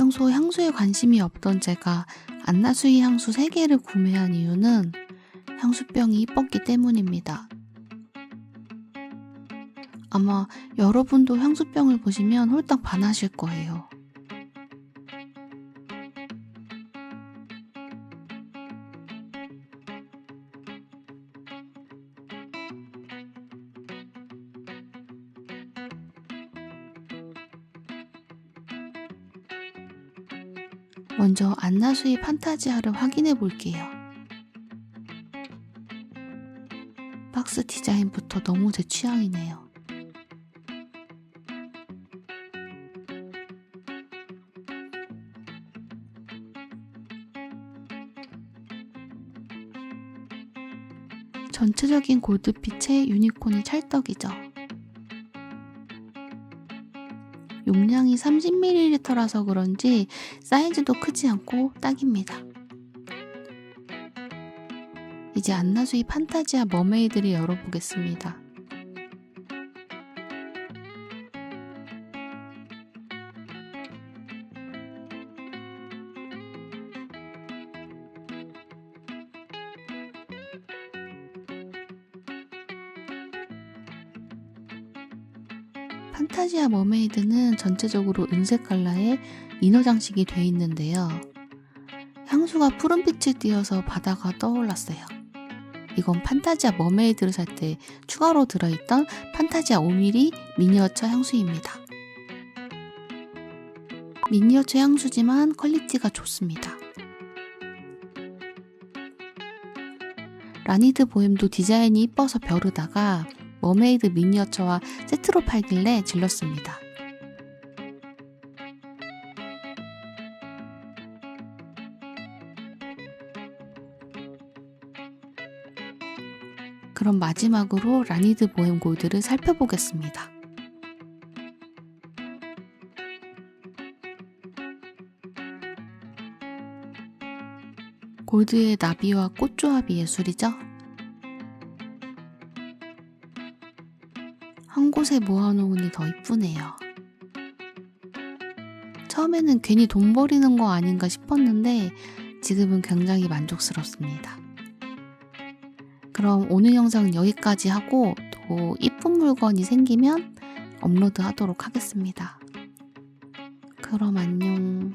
평소 향수에 관심이 없던 제가 안나수이 향수 3개를 구매한 이유는 향수병이 이뻤기 때문입니다. 아마 여러분도 향수병을 보시면 홀딱 반하실 거예요. 먼저 안나수이 판타지아를 확인해 볼게요. 박스 디자인부터 너무 제 취향이네요. 전체적인 골드빛의 유니콘이 찰떡이죠. 용량이 30ml라서 그런지 사이즈도 크지 않고 딱입니다. 이제 안나수이 판타지아 머메이드를 열어보겠습니다. 판타지아 머메이드는 전체적으로 은색 컬러의 이너 장식이 되어 있는데요. 향수가 푸른빛을 띄어서 바다가 떠올랐어요. 이건 판타지아 머메이드를 살 때 추가로 들어있던 판타지아 5mm 미니어처 향수입니다. 미니어처 향수지만 퀄리티가 좋습니다. 라니드 보엠도 디자인이 이뻐서 벼르다가 머메이드 미니어처와 세트로 팔길래 질렀습니다. 그럼 마지막으로 라니드 보엠 골드를 살펴보겠습니다. 골드의 나비와 꽃조합이 예술이죠? 한 곳에 모아놓으니 더 이쁘네요. 처음에는 괜히 돈 버리는 거 아닌가 싶었는데 지금은 굉장히 만족스럽습니다. 그럼 오늘 영상은 여기까지 하고 또 이쁜 물건이 생기면 업로드 하도록 하겠습니다. 그럼 안녕.